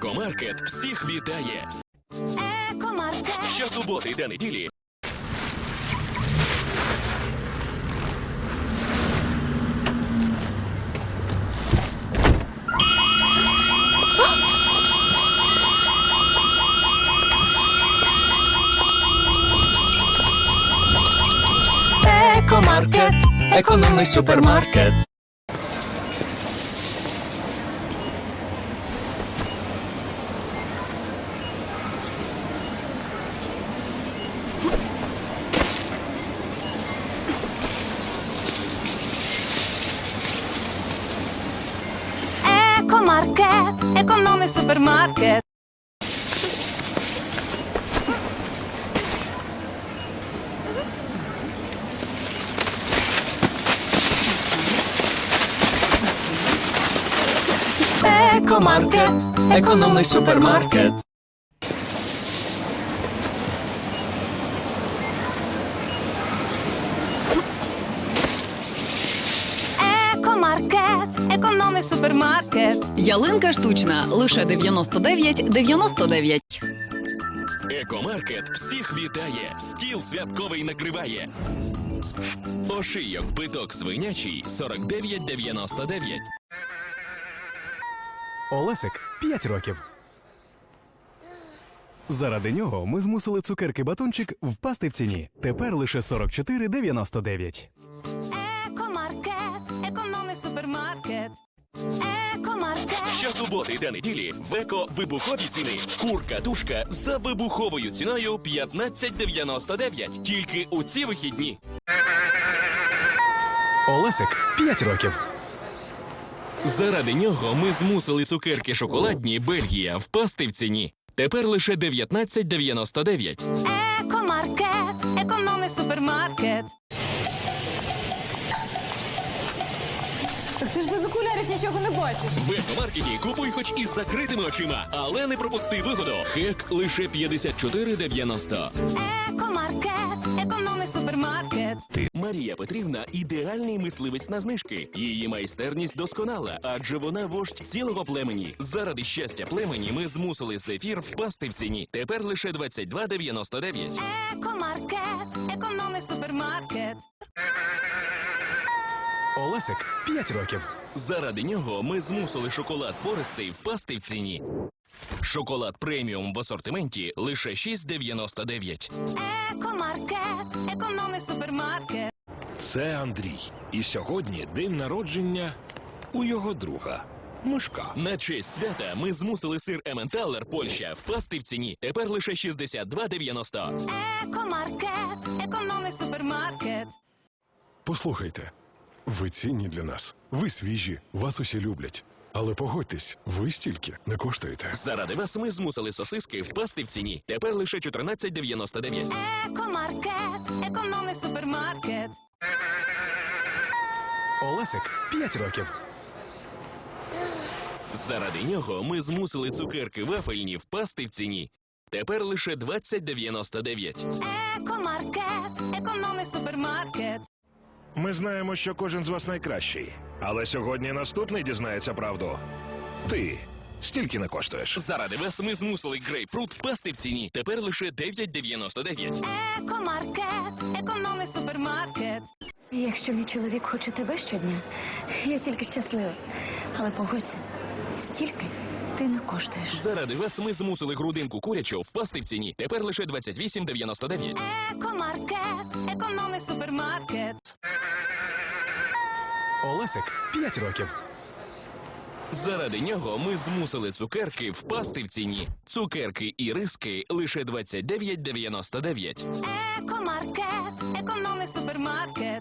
Екомаркет всіх вітає. Екомаркет. Щосуботи йде неділі. Екомаркет, економний супермаркет. Екомаркет, економний супермаркет. Екомаркет, економний супермаркет. Екомаркет, економний супермаркет. Ялинка штучна лише 99,99. Екомаркет всіх вітає. Стіл святковий накриває. Ошийок биток свинячий 49,99. Олесик 5 років. Заради нього ми змусили цукерки батончик впасти в ціні. Тепер лише 44,99. Щосуботи та неділі в еко вибухові ціни. Курка тушка за вибуховою ціною 15,99. Тільки у ці вихідні. Олесик 5 років. Заради нього ми змусили цукерки шоколадні Бельгія впасти в ціні. Тепер лише 19,99. Екомаркет, економний супермаркет. Ти ж без окулярів нічого не бачиш. В екомаркеті купуй хоч із закритими очима, але не пропусти вигоду. Хек лише 54,90. Екомаркет, економний супермаркет. Марія Петрівна ідеальний мисливець на знижки. Її майстерність досконала, адже вона вождь цілого племені. Заради щастя племені ми змусили зефір впасти в ціні. Тепер лише 22,99. Екомаркет, економний супермаркет. Олесик 5 років. Заради нього ми змусили шоколад пористий впасти в ціні. Шоколад преміум в асортименті лише 6,99. Екомаркет, економний супермаркет. Це Андрій. І сьогодні день народження у його друга Мишка. На честь свята ми змусили сир Ементалер Польща впасти в ціні. Тепер лише 62,90. Екомаркет, економний супермаркет. Послухайте, ви цінні для нас. Ви свіжі, вас усі люблять. Але погодьтесь, ви стільки не коштуєте. Заради вас ми змусили сосиски впасти в ціні. Тепер лише 14,99. Екомаркет, економний супермаркет. Олесик 5 років. Заради нього ми змусили цукерки вафельні впасти в ціні. Тепер лише 20,99. Екомаркет, економний супермаркет. Ми знаємо, що кожен з вас найкращий. Але сьогодні наступний дізнається правду. Ти стільки не коштуєш. Заради вас ми змусили грейпфрут впасти в ціні. Тепер лише 9,99. Екомаркет, економний супермаркет. Якщо мій чоловік хоче тебе щодня, я тільки щаслива. Але погодься, стільки ти не коштуєш. Заради вас ми змусили грудинку курячу впасти в ціні. Тепер лише 28,99. Екомаркет, економний супермаркет. Олесик 5 років. Заради нього ми змусили цукерки впасти в ціні. Цукерки і риски лише 29,99. Екомаркет, економний супермаркет.